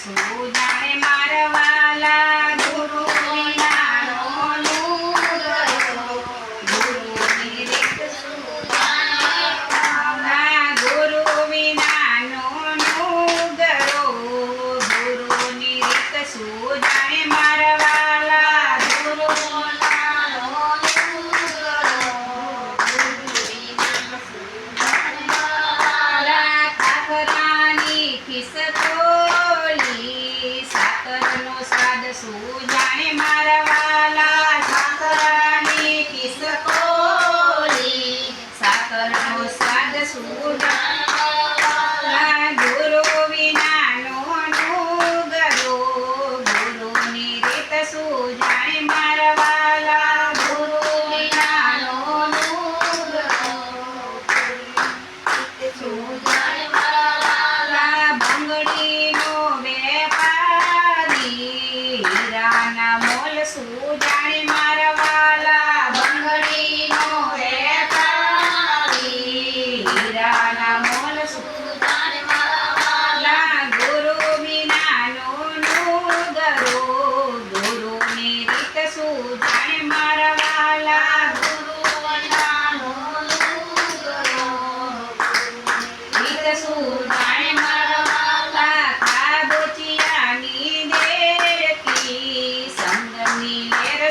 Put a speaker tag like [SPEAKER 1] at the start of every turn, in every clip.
[SPEAKER 1] 苏丹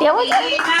[SPEAKER 2] એવું છે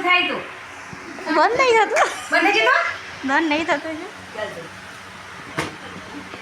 [SPEAKER 1] શું થાય તો?
[SPEAKER 2] બંધ નહીં થતું.
[SPEAKER 1] બંધ નહીં થતું?
[SPEAKER 2] બંધ નહીં થતું